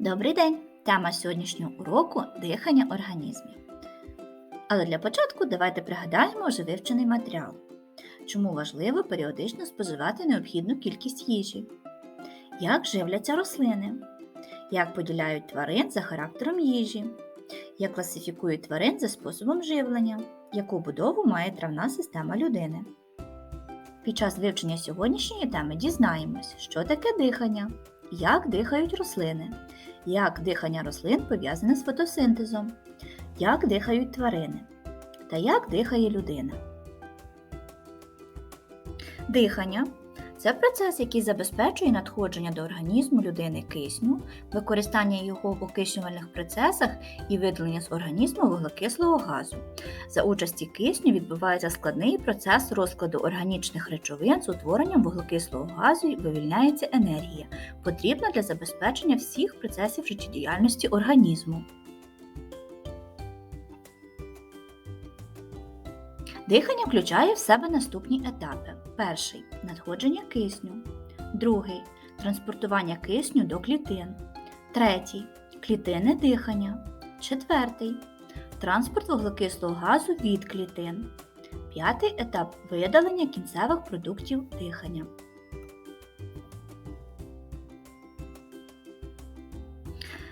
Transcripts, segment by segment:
Добрий день! Тема сьогоднішнього уроку дихання організмів. Але для початку давайте пригадаємо вже вивчений матеріал. Чому важливо періодично споживати необхідну кількість їжі? Як живляться рослини? Як поділяють тварин за характером їжі? Як класифікують тварин за способом живлення? Яку будову має травна система людини? Під час вивчення сьогоднішньої теми дізнаємось, що таке дихання, як дихають рослини, як дихання рослин пов'язане з фотосинтезом, як дихають тварини та як дихає людина. Дихання це процес, який забезпечує надходження до організму людини кисню, використання його в окиснювальних процесах і видалення з організму вуглекислого газу. За участі кисню відбувається складний процес розкладу органічних речовин з утворенням вуглекислого газу і вивільняється енергія, потрібна для забезпечення всіх процесів життєдіяльності організму. Дихання включає в себе наступні етапи. Перший надходження кисню. Другий транспортування кисню до клітин. Третій клітинне дихання. Четвертий транспорт вуглекислого газу від клітин. П'ятий етап видалення кінцевих продуктів дихання.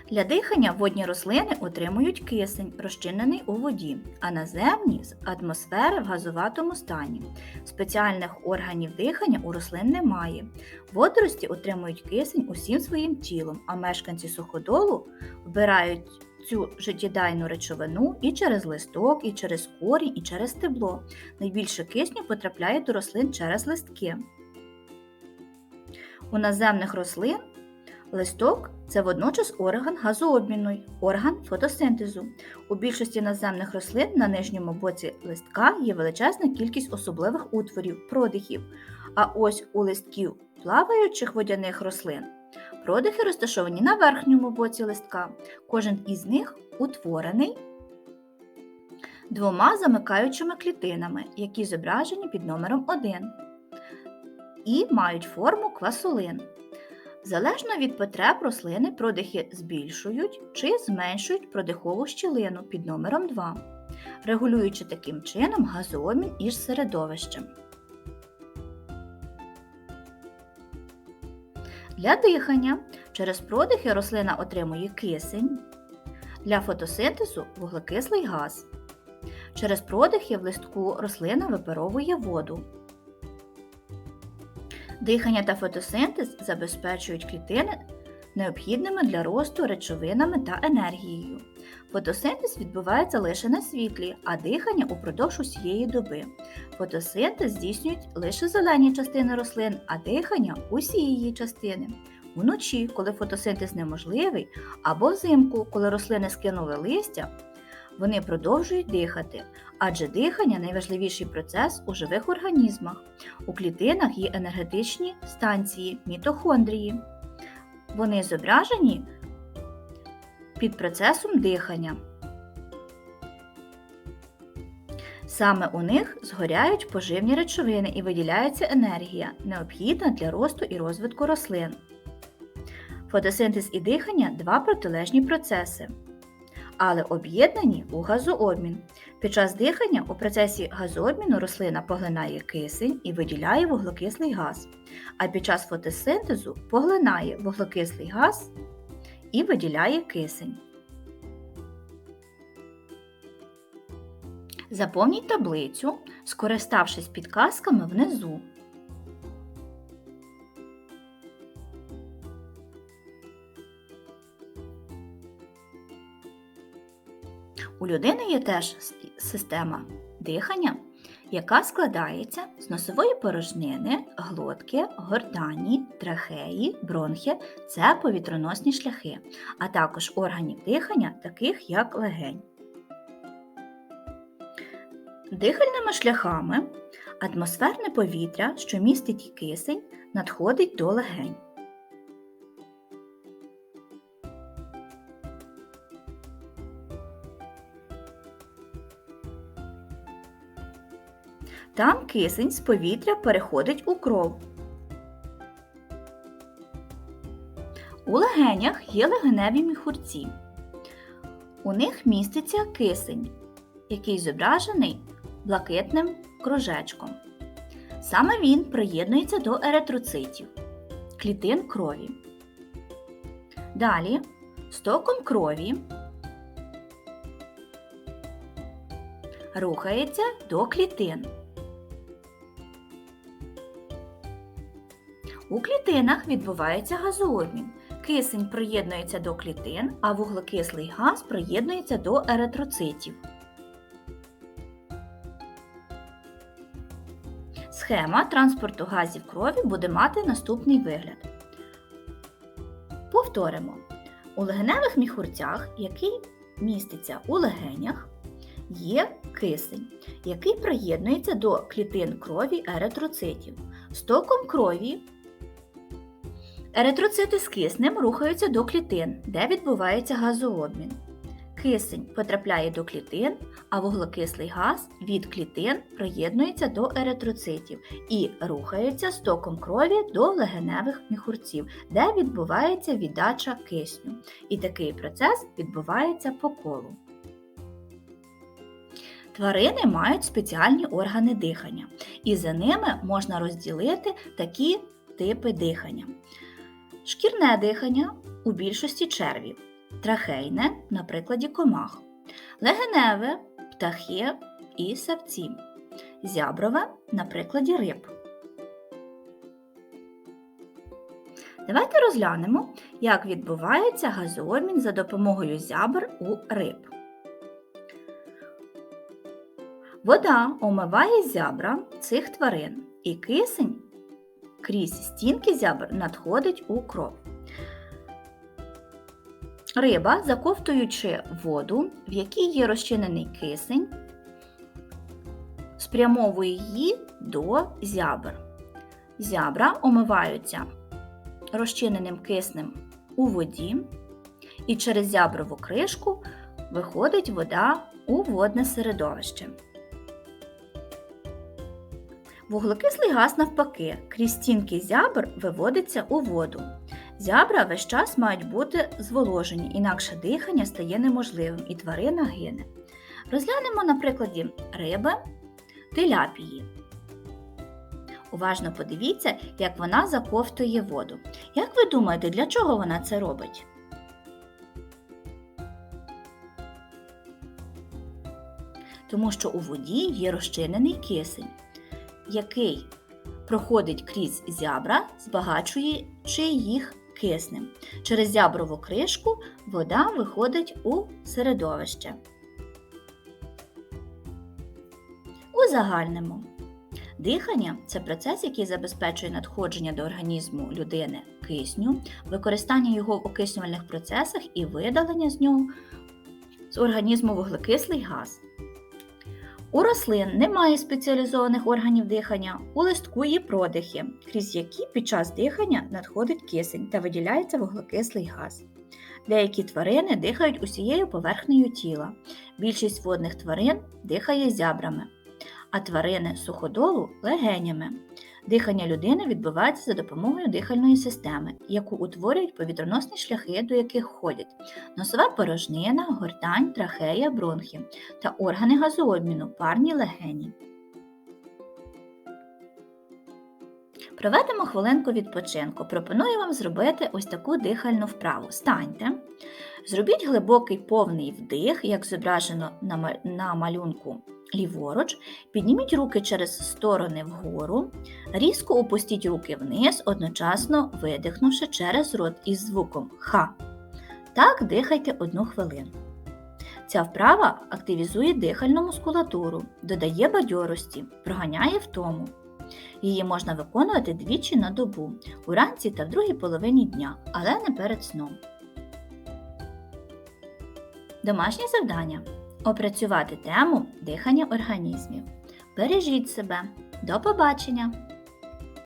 Для дихання водні рослини отримують кисень, розчинений у воді, а наземні з атмосфери в газоватому стані. Спеціальних органів дихання у рослин немає. Водорості отримують кисень усім своїм тілом, а мешканці суходолу вбирають цю життєдайну речовину і через листок, і через корінь, і через стебло. Найбільше кисню потрапляє до рослин через листки. У наземних рослин Листок це водночас орган газообміну, орган фотосинтезу. У більшості наземних рослин на нижньому боці листка є величезна кількість особливих утворів, продихів. А ось у листків плаваючих водяних рослин продихи розташовані на верхньому боці листка. Кожен із них утворений двома замикаючими клітинами, які зображені під номером 1 і мають форму квасолин. Залежно від потреб рослини продихи збільшують чи зменшують продихову щілину під номером 2, регулюючи таким чином газообмін із середовищем. Для дихання через продихи рослина отримує кисень, для фотосинтезу вуглекислий газ. Через продихи в листку рослина випаровує воду. Дихання та фотосинтез забезпечують клітини необхідними для росту речовинами та енергією. Фотосинтез відбувається лише на світлі, а дихання упродовж усієї доби. Фотосинтез здійснюють лише зелені частини рослин, а дихання усі її частини. Уночі, коли фотосинтез неможливий, або взимку, коли рослини скинули листя, вони продовжують дихати, адже дихання найважливіший процес у живих організмах. У клітинах є енергетичні станції, мітохондрії. Вони зображені під процесом дихання. Саме у них згоряють поживні речовини і виділяється енергія, необхідна для росту і розвитку рослин. Фотосинтез і дихання два протилежні процеси але об'єднані у газообмін. Під час дихання у процесі газообміну рослина поглинає кисень і виділяє вуглекислий газ, а під час фотосинтезу поглинає вуглекислий газ і виділяє кисень. Заповніть таблицю, скориставшись підказками внизу. У людини є теж система дихання, яка складається з носової порожнини, глотки, гордані, трахеї, бронхи це повітроносні шляхи, а також органів дихання, таких як легень. Дихальними шляхами атмосферне повітря, що містить кисень, надходить до легень. Там кисень з повітря переходить у кров. У легенях є легеневі міхурці. У них міститься кисень, який зображений блакитним кружечком. Саме він приєднується до еритроцитів, клітин крові. Далі стоком крові рухається до клітин. У клітинах відбувається газообмін. Кисень приєднується до клітин, а вуглекислий газ приєднується до еритроцитів. Схема транспорту газів крові буде мати наступний вигляд. Повторимо. У легеневих міхурцях, який міститься у легенях, є кисень, який приєднується до клітин крові еритроцитів. Стоком крові еритроцити з киснем рухаються до клітин, де відбувається газообмін. Кисень потрапляє до клітин, а вуглекислий газ від клітин приєднується до еритроцитів і рухається стоком крові до легеневих міхурців, де відбувається віддача кисню. І такий процес відбувається по колу. Тварини мають спеціальні органи дихання, і за ними можна розділити такі типи дихання. Шкірне дихання у більшості червів, трахейне на прикладі комах, легеневе птахи і савці, зяброве на прикладі риб. Давайте розглянемо, як відбувається газообмін за допомогою зябр у риб. Вода омиває зябра цих тварин, і кисень крізь стінки зябр надходить у кров. Риба, заковтуючи воду, в якій є розчинений кисень, спрямовує її до зябр. Зябра омиваються розчиненим киснем у воді, і через зяброву кришку виходить вода у водне середовище. Вуглекислий газ, навпаки, крізь стінки зябр виводиться у воду. Зябра весь час мають бути зволожені, інакше дихання стає неможливим і тварина гине. Розглянемо на прикладі риби теляпії. Уважно подивіться, як вона заковтує воду. Як ви думаєте, для чого вона це робить? Тому що у воді є розчинений кисень який проходить крізь зябра, збагачуючи їх киснем. Через зяброву кришку вода виходить у середовище. У загальному дихання це процес, який забезпечує надходження до організму людини кисню, використання його в окиснювальних процесах і видалення з нього з організму вуглекислий газ. У рослин немає спеціалізованих органів дихання, у листку є продихи, крізь які під час дихання надходить кисень та виділяється вуглекислий газ. Деякі тварини дихають усією поверхнею тіла. Більшість водних тварин дихає зябрами, а тварини суходолу легенями. Дихання людини відбувається за допомогою дихальної системи, яку утворюють повітроносні шляхи, до яких входять носова порожнина, гортань, трахея, бронхи та органи газообміну, парні легені. Проведемо хвилинку відпочинку. Пропоную вам зробити ось таку дихальну вправу. Станьте, зробіть глибокий повний вдих, як зображено на малюнку ліворуч, підніміть руки через сторони вгору, різко опустіть руки вниз, одночасно видихнувши через рот із звуком Х. Так дихайте одну хвилину. Ця вправа активізує дихальну мускулатуру, додає бадьорості, проганяє втому. Її можна виконувати двічі на добу, уранці та в другій половині дня, але не перед сном. Домашнє завдання опрацювати тему дихання організмів. Бережіть себе. До побачення!